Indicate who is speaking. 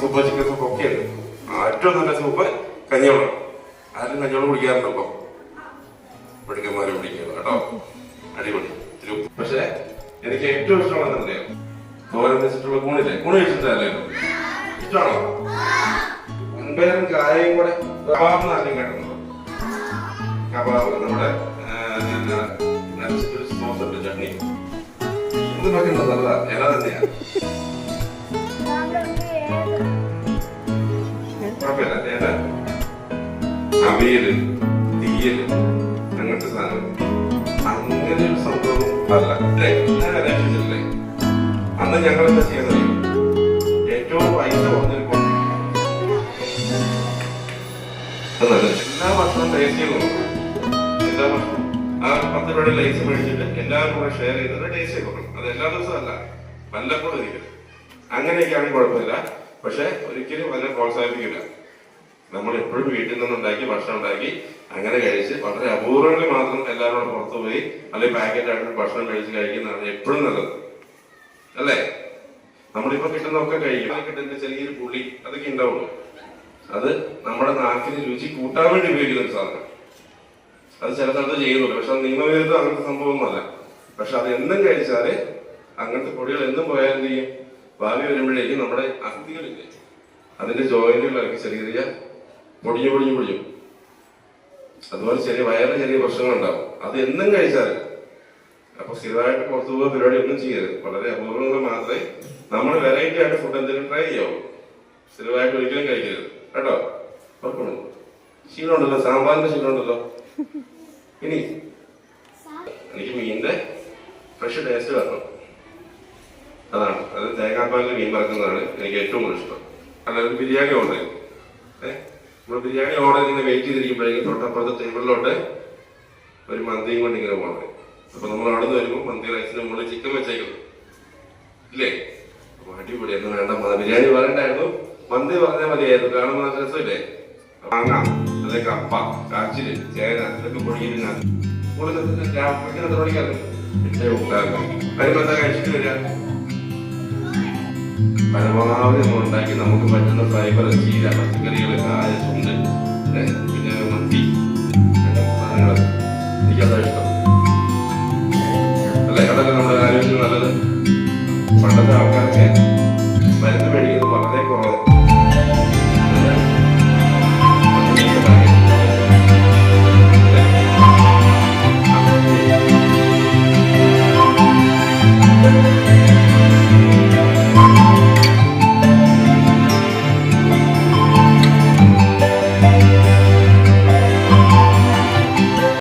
Speaker 1: Soup chicken soup ഒക്കെ ഉണ്ട്. ഏറ്റവും നല്ല സൂപ്പ് കഞ്ഞിവെള്ളം. ആരും കഞ്ഞിവെള്ളം കുടിക്കാറുണ്ടോ ഇപ്പം. പിടിക്കന്മാരെ പിടിക്കുക കേട്ടോ. അടിപൊളി. പക്ഷെ എനിക്ക് ഏറ്റവും ഇഷ്ടം അറിയാം തോരൻ വെച്ചിട്ടുള്ള കൂണില്ലേ കൂണ് കഴിച്ചിട്ടല്ലേ ഇഷ്ടമാണോ? മുൻപേരും കായയും കൂടെ കബാബ് ആദ്യം കേട്ടിട്ടുണ്ടോ. കബാബ് നമ്മുടെ സോസ് ചട്നി. ഇത് അവിയൽ. തീയൽ. അങ്ങനെ ഒരു സംഭവം അല്ല. ഞാൻ അന്വേഷിച്ചിട്ടില്ലേ? അന്ന് ഞങ്ങൾ എന്താ ചെയ്യുന്നത് ഏറ്റവും പൈസ വന്നിരിക്കും. എല്ലാ വർഷവും ടേസ്റ്റ് എല്ലാ വർഷവും. ആ പത്ത് രൂപയുടെ ലൈസ് മേടിച്ചിട്ട് എല്ലാവരും കൂടെ ഷെയർ ചെയ്തത് ടേസ്റ്റ് ചെയ്ത് നോക്കണം അത് എല്ലാ ദിവസവും അല്ല. വല്ലപ്പോഴും ഒരിക്കലും അങ്ങനെയൊക്കെയാണെങ്കിൽ കുഴപ്പമില്ല. പക്ഷെ ഒരിക്കലും അതിനെ പ്രോത്സാഹിപ്പിക്കില്ല. നമ്മൾ എപ്പോഴും വീട്ടിൽ നിന്ന് ഉണ്ടാക്കി ഭക്ഷണം ഉണ്ടാക്കി അങ്ങനെ കഴിച്ച് വളരെ അപൂർവങ്ങളിൽ മാത്രം എല്ലാവരും പുറത്തു പോയി അല്ലെങ്കിൽ പാക്കറ്റ് ആയിട്ട് ഭക്ഷണം കഴിച്ച് കഴിക്കുന്നതാണ് എപ്പോഴും നല്ലത്. അല്ലേ? നമ്മളിപ്പോ കിട്ടുന്നതൊക്കെ കഴിക്കും. കിട്ടുന്ന ചെറിയൊരു പുളി അതൊക്കെ ഉണ്ടാവുള്ളൂ. അത് നമ്മുടെ നാക്കിന് രുചി കൂട്ടാൻ വേണ്ടി ഉപയോഗിക്കുന്ന ഒരു സാധനം. അത് ചില സ്ഥലത്ത് ചെയ്യുന്നുണ്ട്. പക്ഷെ അത് നിയമവിരുദ്ധം അങ്ങനത്തെ സംഭവമൊന്നുമല്ല. പക്ഷെ അത് എന്നും കഴിച്ചാൽ അങ്ങനത്തെ പൊടികൾ എന്നും പോയാൽ എന്ത് ചെയ്യും? ഭാവി വരുമ്പോഴേക്കും നമ്മുടെ അസ്ഥികളില്ലേ? അതിന്റെ ജോയിന്റുകളൊക്കെ ചെറിയ ചെറിയ പൊടിഞ്ഞു പൊടിഞ്ഞു പൊടിയും അതുപോലെ ചെറിയ വയറിന് ചെറിയ പ്രശ്നങ്ങളുണ്ടാവും. അത് എന്നും കഴിച്ചാൽ അപ്പൊ സ്ഥിരമായിട്ട് പുറത്തു പോകുന്ന പരിപാടി ഒന്നും ചെയ്യരുത്. വളരെ അപൂർവങ്ങൾ മാത്രമേ നമ്മൾ വെറൈറ്റി ആയിട്ട് ഫുഡ് എന്തെങ്കിലും ട്രൈ ചെയ്യാവൂ. സ്ഥിരമായിട്ട് ഒരിക്കലും കഴിക്കരുത്. കേട്ടോ? ഓർക്കണം ശീലമുണ്ടല്ലോ? സാമ്പാറിന്റെ ശീലമുണ്ടല്ലോ? ഇനി എനിക്ക് മീനിന്റെ ഫ്രഷ് ടേസ്റ്റ് വരണം അതാണ്. അത് തേങ്ങാപ്പാലിൽ മീൻ വറക്കുന്നതാണ് എനിക്ക് ഏറ്റവും കൂടുതൽ ഇഷ്ടം. അല്ലാതെ ബിരിയാണി ഉണ്ടായിരുന്നു ഏഹ് നമ്മൾ ബിരിയാണി ഓർഡർ ഇങ്ങനെ വെയിറ്റ് ചെയ്തിരിക്കുമ്പോഴേക്കും തൊട്ടപ്പുറത്തെ ടേബിളിലോട്ട് ഒരു മന്തിയും കൊണ്ട് ഇങ്ങനെ പോകണം അപ്പൊ നമ്മൾ അവിടെ നിന്ന് വരുമ്പോൾ മന്തി റൈസിന് മുകളിൽ ചിക്കൻ വെച്ചേക്കുന്നു. ഇല്ലേ? അപ്പൊ അടിപൊളി. എന്ന് വേണ്ട. ബിരിയാണി പറയണ്ടായിരുന്നു. മന്തി പറഞ്ഞാൽ മതിയായിരുന്നു. കാണുമ്പോൾ നല്ല രസമില്ലേ? മാങ്ങ അല്ലെങ്കിൽ കപ്പ കാച്ചിൽ ചേന ഇതൊക്കെ പൊടിക്കുന്നതിനകത്ത് കൂടുതൽ വരുമ്പോ എന്താ കഴിച്ചിട്ട് വരിക? പരമാവധി നമ്മൾ ഉണ്ടാക്കി നമുക്ക് പറ്റുന്ന ഫൈബർ ചീര പച്ചക്കറികൾ കായ ചുണ്ട്